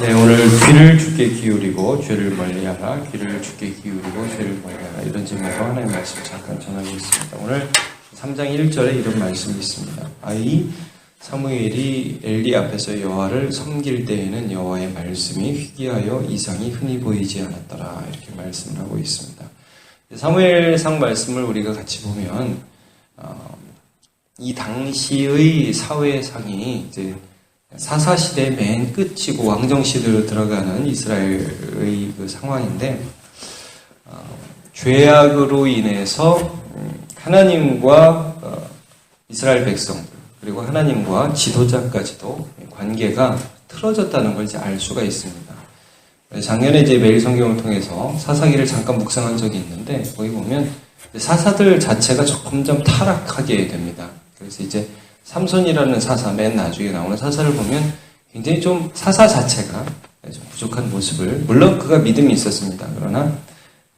네, 오늘 귀를 주께 기울이고 죄를 멀리하라, 귀를 주께 기울이고 죄를 멀리하라 이런 제목으로 하나님의 말씀 잠깐 전하고 있습니다. 오늘 3장 1절에 이런 말씀이 있습니다. 아이 사무엘이 엘리 앞에서 여호와를 섬길 때에는 여호와의 말씀이 희귀하여 이상이 흔히 보이지 않았더라 이렇게 말씀을 하고 있습니다. 사무엘상 말씀을 우리가 같이 보면 어, 이 당시의 사회상이 이제 사사 시대 맨 끝이고 왕정 시대로 들어가는 이스라엘의 그 상황인데 어, 죄악으로 인해서 음, 하나님과 어, 이스라엘 백성들 그리고 하나님과 지도자까지도 관계가 틀어졌다는 걸 이제 알 수가 있습니다. 작년에 이제 매일 성경을 통해서 사사기를 잠깐 묵상한 적이 있는데 거기 보면 사사들 자체가 점점 타락하게 됩니다. 그래서 이제 삼손이라는 사사 맨 나중에 나오는 사사를 보면 굉장히 좀 사사 자체가 좀 부족한 모습을 물론 그가 믿음이 있었습니다. 그러나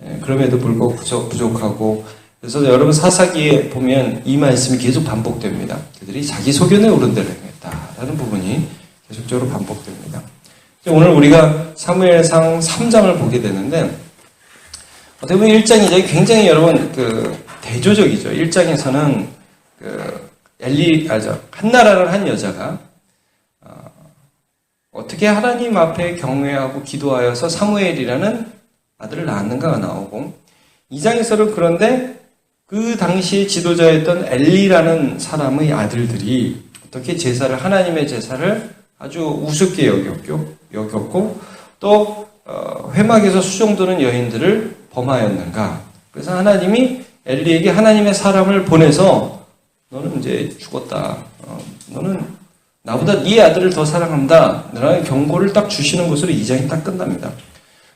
예, 그럼에도 불구하고 부족, 부족 하고 그래서 여러분 사사기에 보면 이 말씀이 계속 반복됩니다. 그들이 자기 소견에 오른 대로 행했다라는 부분이 계속적으로 반복됩니다. 오늘 우리가 사무엘상 3장을 보게 되는데 어떻게 보면 1장이 굉장히 여러분 그 대조적이죠. 1장에서는 그 엘리 아저 한나라는 한 여자가 어, 떻게 하나님 앞에 경외하고 기도하여서 사무엘이라는 아들을 낳았는가가 나오고 2장에서는 그런데 그 당시 지도자였던 엘리라는 사람의 아들들이 어떻게 제사를 하나님의 제사를 아주 우습게 여겼고, 여겼고 또 어, 회막에서 수종드는 여인들을 범하였는가? 그래서 하나님이 엘리에게 하나님의 사람을 보내서 너는 이제 죽었다. 어, 너는 나보다 네 아들을 더 사랑한다. 라는 경고를 딱 주시는 것으로 2장이 딱 끝납니다.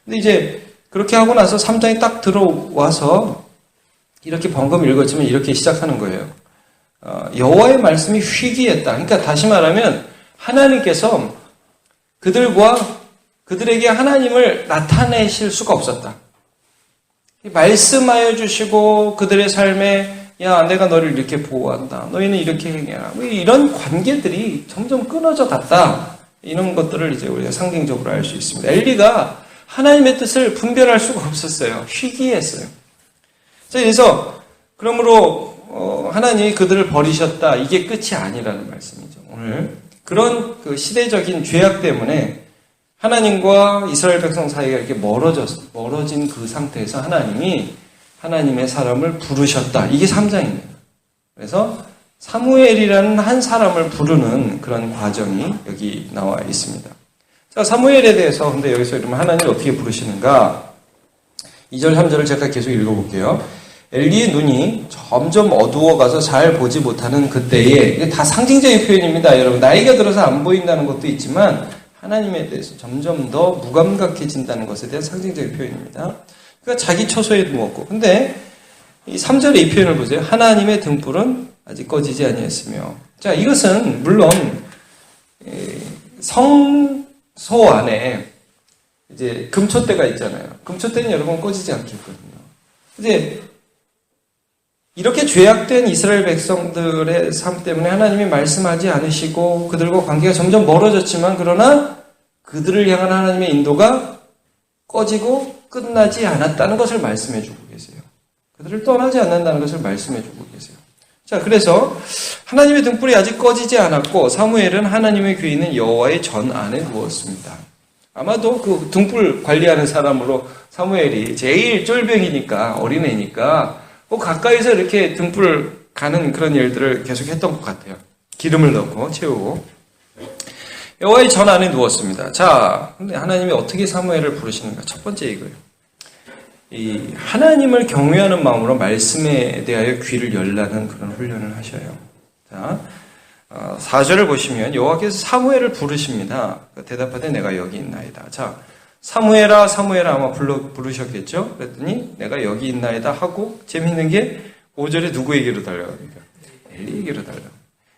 근데 이제 그렇게 하고 나서 3장이 딱 들어와서 이렇게 번금 읽었지만 이렇게 시작하는 거예요. 어, 여호와의 말씀이 희귀했다. 그러니까 다시 말하면 하나님께서 그들과 그들에게 하나님을 나타내실 수가 없었다. 말씀하여 주시고 그들의 삶에 야 내가 너를 이렇게 보호한다. 너희는 이렇게 행해라. 뭐 이런 관계들이 점점 끊어져 갔다. 이런 것들을 이제 우리가 상징적으로 알 수 있습니다. 엘리가 하나님의 뜻을 분별할 수가 없었어요. 희귀했어요. 자, 그래서 그러므로 어, 하나님이 그들을 버리셨다. 이게 끝이 아니라는 말씀이죠. 오늘 그런 그 시대적인 죄악 때문에 하나님과 이스라엘 백성 사이가 이렇게 멀어졌, 멀어진 그 상태에서 하나님이 하나님의 사람을 부르셨다. 이게 3장입니다. 그래서 사무엘이라는 한 사람을 부르는 그런 과정이 여기 나와 있습니다. 자, 사무엘에 대해서 근데 여기서 이러면 하나님을 어떻게 부르시는가? 2절, 3절을 제가 계속 읽어볼게요. 엘리의 눈이 점점 어두워가서 잘 보지 못하는 그때에, 이게 다 상징적인 표현입니다, 여러분. 나이가 들어서 안 보인다는 것도 있지만, 하나님에 대해서 점점 더 무감각해진다는 것에 대한 상징적인 표현입니다. 그러니까 자기 처소에 누웠고. 근데 이 3절의 이 표현을 보세요. 하나님의 등불은 아직 꺼지지 아니했으며. 자, 이것은 물론 성소 안에 이제 금초대가 있잖아요. 금초대는 여러분 꺼지지 않겠거든요. 이제 이렇게 죄악된 이스라엘 백성들의 삶 때문에 하나님이 말씀하지 않으시고 그들과 관계가 점점 멀어졌지만 그러나 그들을 향한 하나님의 인도가 꺼지고 끝나지 않았다는 것을 말씀해 주고 계세요. 그들을 떠나지 않는다는 것을 말씀해 주고 계세요. 자, 그래서 하나님의 등불이 아직 꺼지지 않았고 사무엘은 하나님의 귀에 있는 여호와의 전 안에 누웠습니다. 아마도 그 등불 관리하는 사람으로 사무엘이 제일 쫄병이니까 어린애니까 뭐 가까이서 이렇게 등불 가는 그런 일들을 계속 했던 것 같아요. 기름을 넣고 채우고 여호와의 전 안에 누웠습니다. 자, 근데 하나님이 어떻게 사무엘을 부르시는가? 첫 번째 이거예요. 이 하나님을 경외하는 마음으로 말씀에 대하여 귀를 열라는 그런 훈련을 하셔요. 자, 4절을 어, 보시면 여호와께서 사무엘을 부르십니다. 그 대답하되 내가 여기 있나이다. 자, 사무엘아 사무엘아 아마 불러, 부르셨겠죠? 그랬더니 내가 여기 있나이다 하고 재밌는 게 5절에 누구에게로 달려갑니까? 엘리에게로 달려.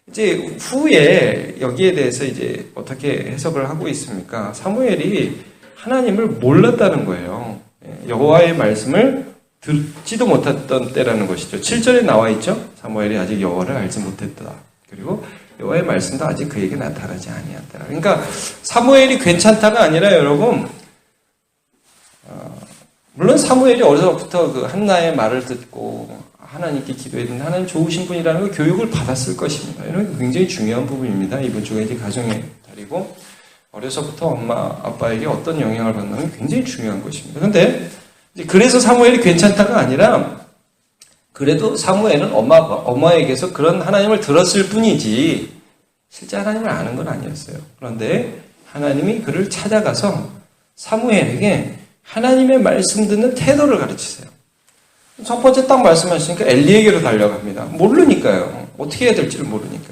이제 후에 여기에 대해서 이제 어떻게 해석을 하고 있습니까? 사무엘이 하나님을 몰랐다는 거예요. 예, 여호와의 말씀을 듣지도 못했던 때라는 것이죠. 7절에 나와 있죠. 사무엘이 아직 여호와를 알지 못했다. 그리고 여호와의 말씀도 아직 그에게 나타나지 아니었더라. 그러니까 사무엘이 괜찮다가 아니라 여러분 어, 물론 사무엘이 어려서부터 그 한나의 말을 듣고 하나님께 기도했는데 하나님 좋으신 분이라는 걸 교육을 받았을 것입니다. 이런 굉장히 중요한 부분입니다. 이번 주가 이제 가정의 달이고 어려서부터 엄마 아빠에게 어떤 영향을 받는 게 굉장히 중요한 것입니다. 그런데 그래서 사무엘이 괜찮다가 아니라 그래도 사무엘은 엄마 엄마에게서 그런 하나님을 들었을 뿐이지 실제 하나님을 아는 건 아니었어요. 그런데 하나님이 그를 찾아가서 사무엘에게 하나님의 말씀 듣는 태도를 가르치세요. 첫 번째 딱 말씀하시니까 엘리에게로 달려갑니다. 모르니까요. 어떻게 해야 될지를 모르니까요.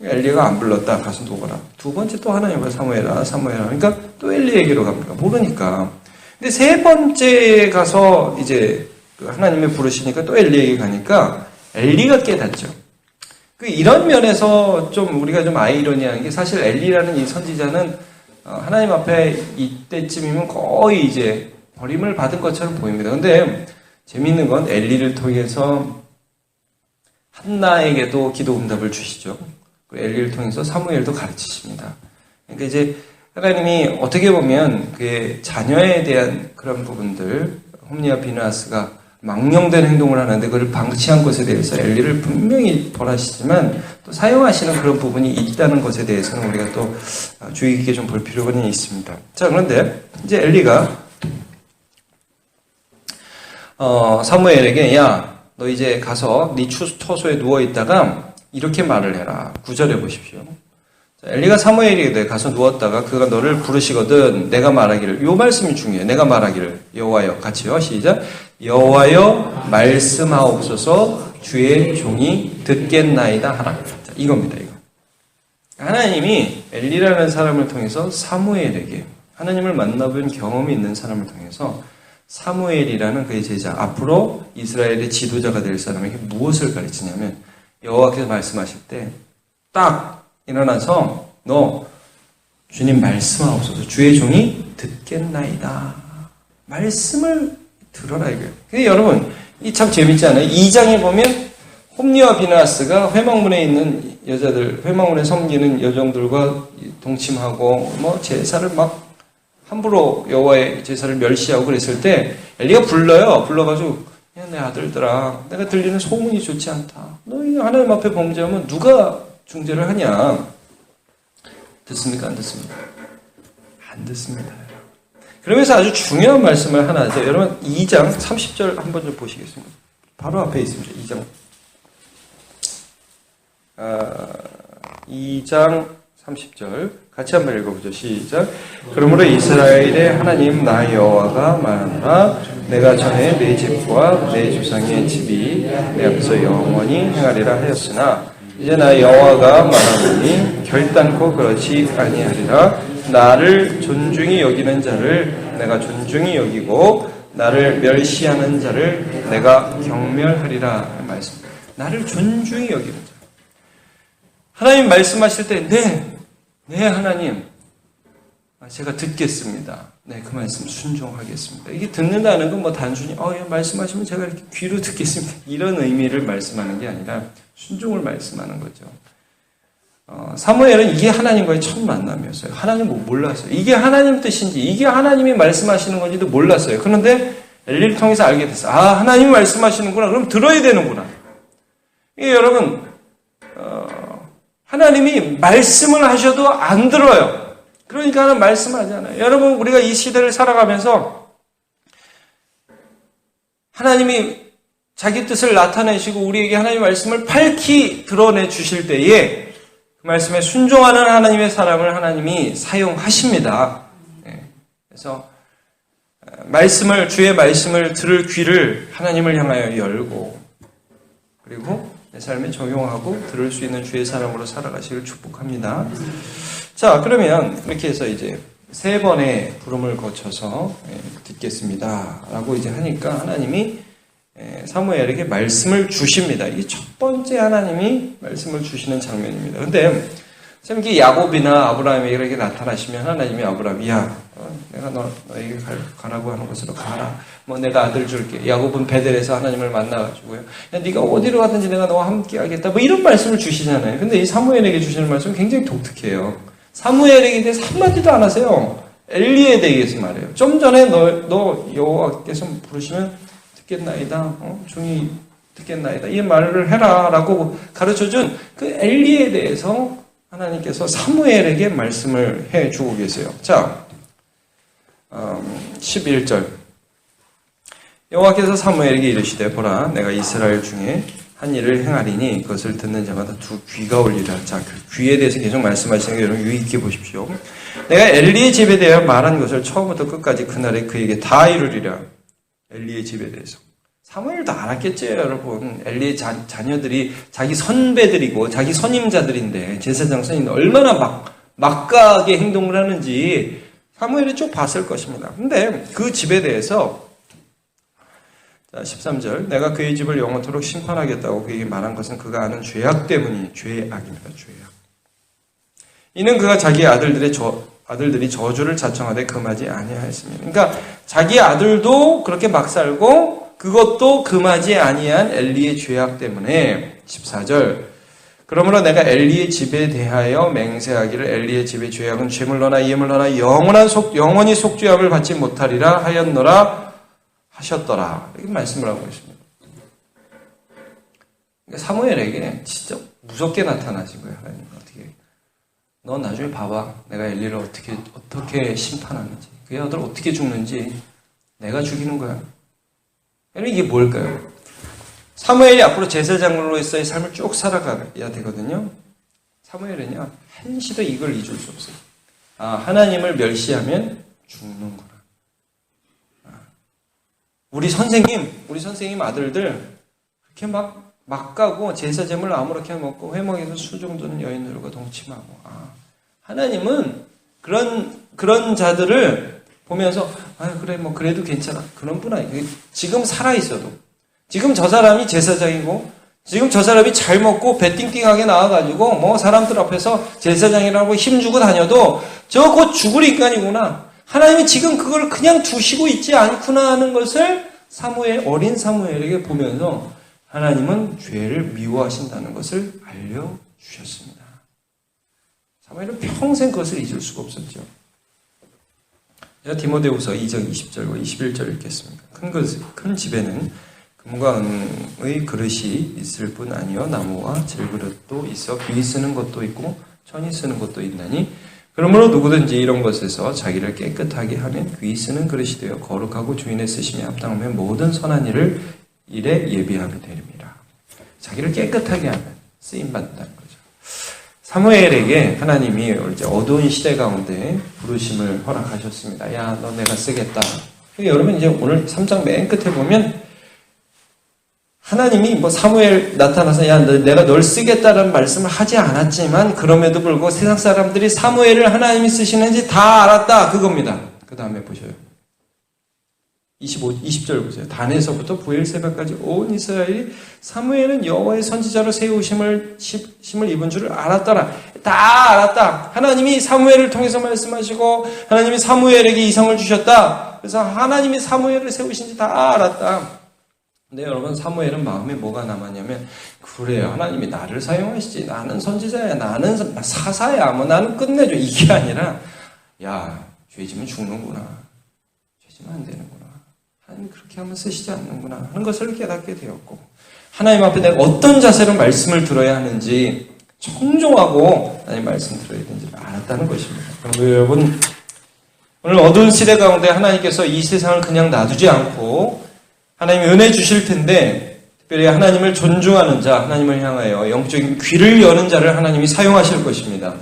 엘리가 안 불렀다. 가서 누구라. 두 번째 또 하나님과 사무엘아, 사무엘아. 그러니까 또 엘리에게로 갑니다. 모르니까. 근데 세 번째 가서 이제 그 하나님의 부르시니까 또 엘리에게 가니까 엘리가 깨닫죠. 그 이런 면에서 좀 우리가 좀 아이러니한 게 사실 엘리라는 이 선지자는 어, 하나님 앞에 이때쯤이면 거의 이제 버림을 받은 것처럼 보입니다. 근데 재미있는 건 엘리를 통해서 한나에게도 기도 응답을 주시죠. 엘리를 통해서 사무엘도 가르치십니다. 그러니까 이제 하나님이 어떻게 보면 그의 자녀에 대한 그런 부분들, 홈리아 비나스가 망령된 행동을 하는데 그를 방치한 것에 대해서 엘리를 분명히 벌하시지만 또 사용하시는 그런 부분이 있다는 것에 대해서는 우리가 또 주의 깊게 좀 볼 필요가 있습니다. 자, 그런데 이제 엘리가 어, 사무엘에게 야, 너 이제 가서 네 처소에 누워 있다가 이렇게 말을 해라. 구절해 보십시오. 자, 엘리가 사무엘에게 가서 누웠다가 그가 너를 부르시거든 내가 말하기를 요 말씀이 중요해. 내가 말하기를 여호와여 같이요. 시작. 여호와여 말씀하옵소서 주의 종이 듣겠나이다 하라. 자, 이겁니다. 이거. 하나님이 엘리라는 사람을 통해서 사무엘에게 하나님을 만나본 경험이 있는 사람을 통해서 사무엘이라는 그의 제자 앞으로 이스라엘의 지도자가 될 사람에게 무엇을 가르치냐면 여호와께서 말씀하실 때 딱 일어나서 너 주님 말씀하옵소서 주의 종이 듣겠나이다 말씀을 들어라 이거예요. 여러분 이 참 재밌지 않아요? 2장에 보면 홈리와 비나스가 회막문에 있는 여자들 회막문에 섬기는 여종들과 동침하고 뭐 제사를 막 함부로 여호와의 제사를 멸시하고 그랬을 때 엘리가 불러요. 불러가지고 야, 내 아들들아 내가 들리는 소문이 좋지 않다. 너희 하나님 앞에 범죄하면 누가 중재를 하냐? 듣습니까? 안 듣습니까? 안 듣습니다. 그러면서 아주 중요한 말씀을 하나 하죠. 여러분 2장 30절 한번 좀 보시겠습니다. 바로 앞에 있습니다. 2장 아, 2장 30절 같이 한번 읽어보죠. 시작. 그러므로 이스라엘의 하나님 나 여호와가 말하노라 내가 전에 내 집과 내 조상의 집이 내 앞에서 영원히 행하리라 하였으나 이제 나 여호와가 말하노니 결단코 그렇지 아니하리라 나를 존중히 여기는 자를 내가 존중히 여기고 나를 멸시하는 자를 내가 경멸하리라 말씀. 나를 존중히 여기는 자. 하나님 말씀하실 때, 네, 네, 하나님. 제가 듣겠습니다. 네, 그 말씀 순종하겠습니다. 이게 듣는다는 건 뭐 단순히, 어, 예, 말씀하시면 제가 이렇게 귀로 듣겠습니다. 이런 의미를 말씀하는 게 아니라 순종을 말씀하는 거죠. 어, 사무엘은 이게 하나님과의 첫 만남이었어요. 하나님 뭐 몰랐어요. 이게 하나님 뜻인지, 이게 하나님이 말씀하시는 건지도 몰랐어요. 그런데 엘리를 통해서 알게 됐어요. 아, 하나님이 말씀하시는구나. 그럼 들어야 되는구나. 이게 여러분, 어, 하나님이 말씀을 하셔도 안 들어요. 그러니까 하나님 말씀하잖아요. 여러분, 우리가 이 시대를 살아가면서 하나님이 자기 뜻을 나타내시고 우리에게 하나님의 말씀을 밝히 드러내 주실 때에 그 말씀에 순종하는 하나님의 사람을 하나님이 사용하십니다. 네. 그래서 어, 말씀을 주의 말씀을 들을 귀를 하나님을 향하여 열고 그리고 내 삶에 적용하고 들을 수 있는 주의 사람으로 살아가시길 축복합니다. 자, 그러면 이렇게 해서 이제 세 번의 부름을 거쳐서 예, 듣겠습니다. 라고 이제 하니까 하나님이 예, 사무엘에게 말씀을 주십니다. 이 첫 번째 하나님이 말씀을 주시는 장면입니다. 근데 참 이게 야곱이나 아브라함에게 이렇게 나타나시면 하나님이 아브라함이 야. 어, 내가 너, 너에게 갈- 가라고 하는 곳으로 가라. 뭐 내가 아들 줄게. 야곱은 베델에서 하나님을 만나가지고요. 야 네가 어디로 가든지 내가 너와 함께 하겠다. 뭐 이런 말씀을 주시잖아요. 근데 이 사무엘에게 주시는 말씀은 굉장히 독특해요. 사무엘에게 대해서 한마디도 안 하세요. 엘리에 대해서 말해요. 좀 전에 너, 너 여호와께서 부르시면 듣겠나이다. 어? 종이 듣겠나이다. 이 말을 해라라고 가르쳐준 그 엘리에 대해서 하나님께서 사무엘에게 말씀을 해 주고 계세요. 자, 음, 11절. 여호와께서 사무엘에게 이르시되 보라 내가 이스라엘 중에 한 일을 행하리니 그것을 듣는 자마다 두 귀가 올리라. 자, 그 귀에 대해서 계속 말씀하시는 게 여러분 유의 있게 보십시오. 내가 엘리의 집에 대하여 말한 것을 처음부터 끝까지 그날에 그에게 다 이루리라. 엘리의 집에 대해서. 사무엘도 알았겠죠, 여러분. 엘리의 자, 자녀들이 자기 선배들이고 자기 선임자들인데 제사장 선임 얼마나 막 막가게 행동을 하는지 사무엘이 쭉 봤을 것입니다. 근데 그 집에 대해서 자, 13절 내가 그의 집을 영원토록 심판하겠다고 그에게 말한 것은 그가 아는 죄악 때문이 죄악입니다. 죄악. 이는 그가 자기 아들들의 저, 아들들이 저주를 자청하되 금하지 아니하였습니다. 그러니까 자기 아들도 그렇게 막 살고 그것도 금하지 아니한 엘리의 죄악 때문에. 14절. 그러므로 내가 엘리의 집에 대하여 맹세하기를 엘리의 집의 죄악은 죄물러나 이물러나 영원한 속 영원히 속죄함을 받지 못하리라 하였노라 하셨더라. 이렇게 말씀을 하고 있습니다. 그러니까 사무엘에게 진짜 무섭게 나타나신 거예요. 하나님 어떻게 너 나중에 봐봐. 내가 엘리를 어떻게 어떻게 심판하는지. 그 아들 어떻게 죽는지. 내가 죽이는 거야. 여러분 이게 뭘까요? 사무엘이 앞으로 제사장으로서의 삶을 쭉 살아가야 되거든요. 사무엘은요 한시도 이걸 잊을 수 없어요. 아 하나님을 멸시하면 죽는구나. 아, 우리 선생님, 우리 선생님 아들들 그렇게 막 막 가고 제사 제물 아무렇게 먹고 회먹에서 수 정도는 여인들과 동침하고 아 하나님은 그런 그런 자들을 보면서 아 그래 뭐 그래도 괜찮아 그런 분 아니에요. 지금 살아 있어도 지금 저 사람이 제사장이고 지금 저 사람이 잘 먹고 배띵띵하게 나와가지고 뭐 사람들 앞에서 제사장이라고 힘주고 다녀도 저 곧 죽을 인간이구나. 하나님이 지금 그걸 그냥 두시고 있지 않구나 하는 것을 사무엘 어린 사무엘에게 보면서 하나님은 죄를 미워하신다는 것을 알려 주셨습니다. 사무엘은 평생 그것을 잊을 수가 없었죠. 디모데후서 2장 20절과 21절 읽겠습니다. 큰, 것, 큰 집에는 금과 은의 그릇이 있을 뿐 아니요 나무와 질그릇도 있어 귀 쓰는 것도 있고 천이 쓰는 것도 있나니 그러므로 누구든지 이런 것에서 자기를 깨끗하게 하면 귀 쓰는 그릇이 되어 거룩하고 주인의 쓰심에 합당하면 모든 선한 일을 일에 예비하게 되립니다. 자기를 깨끗하게 하면 쓰임 받는다는 거죠. 사무엘에게 하나님이 이제 어두운 시대 가운데 부르심을 허락하셨습니다. 야, 너 내가 쓰겠다. 여러분 이제 오늘 3장 맨 끝에 보면 하나님이 뭐 사무엘 나타나서 야, 너, 내가 널 쓰겠다는 말씀을 하지 않았지만 그럼에도 불구하고 세상 사람들이 사무엘을 하나님이 쓰시는지 다 알았다. 그겁니다. 그 다음에 보셔요. 25, 20절 보세요. 단에서부터 부엘세바까지 온 이스라엘이 사무엘은 여호와의 선지자로 세우심을 심을 입은 줄을 알았더라. 다 알았다. 하나님이 사무엘을 통해서 말씀하시고 하나님이 사무엘에게 이성을 주셨다. 그래서 하나님이 사무엘을 세우신지 다 알았다. 근데 여러분 사무엘은 마음에 뭐가 남았냐면 그래요 하나님이 나를 사용하시지 나는 선지자야 나는 사사야 뭐 나는 끝내줘 이게 아니라 야 죄지면 죽는구나 죄지면 안 되는구나 하나님 그렇게 하면 쓰시지 않는구나 하는 것을 깨닫게 되었고 하나님 앞에 내가 어떤 자세로 말씀을 들어야 하는지 청종하고 하나님 말씀 들어야 되는지 알았다는 것입니다 여러분 오늘 어두운 시대 가운데 하나님께서 이 세상을 그냥 놔두지 않고 하나님이 은혜 주실 텐데 특별히 하나님을 존중하는 자, 하나님을 향하여 영적인 귀를 여는 자를 하나님이 사용하실 것입니다.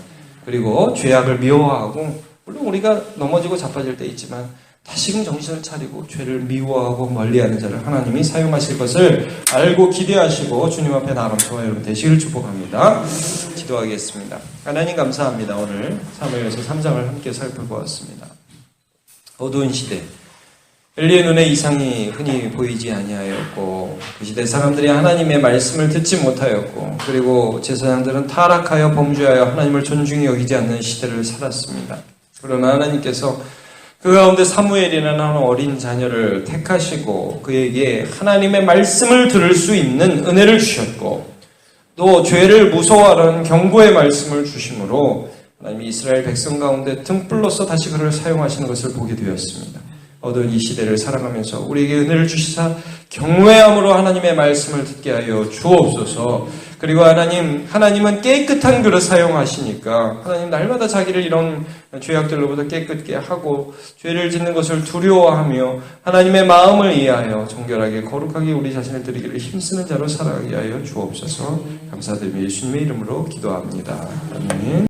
그리고 죄악을 미워하고 물론 우리가 넘어지고 자빠질 때 있지만 다시금 정신을 차리고 죄를 미워하고 멀리하는 자를 하나님이 사용하실 것을 알고 기대하시고 주님 앞에 나아가 저와 여러분 되시기를 축복합니다. 기도하겠습니다. 하나님 감사합니다. 오늘 3월에서 3장을 함께 살펴보았습니다. 어두운 시대 엘리의 눈에 이상이 흔히 보이지 아니하였고 그 시대 사람들이 하나님의 말씀을 듣지 못하였고 그리고 제사장들은 타락하여 범죄하여 하나님을 존중히 여기지 않는 시대를 살았습니다. 그러나 하나님께서 그 가운데 사무엘이라는 한 어린 자녀를 택하시고 그에게 하나님의 말씀을 들을 수 있는 은혜를 주셨고 또 죄를 무서워하는 경고의 말씀을 주심으로 하나님이 이스라엘 백성 가운데 등불로서 다시 그를 사용하시는 것을 보게 되었습니다. 어두운 이 시대를 살아가면서 우리에게 은혜를 주시사 경외함으로 하나님의 말씀을 듣게 하여 주옵소서. 그리고 하나님, 하나님은 깨끗한 그릇 사용하시니까 하나님 날마다 자기를 이런 죄악들로부터 깨끗게 하고 죄를 짓는 것을 두려워하며 하나님의 마음을 이해하여 정결하게 거룩하게 우리 자신을 드리기를 힘쓰는 자로 살아가게 하여 주옵소서. 감사드리며 예수님의 이름으로 기도합니다. 아멘.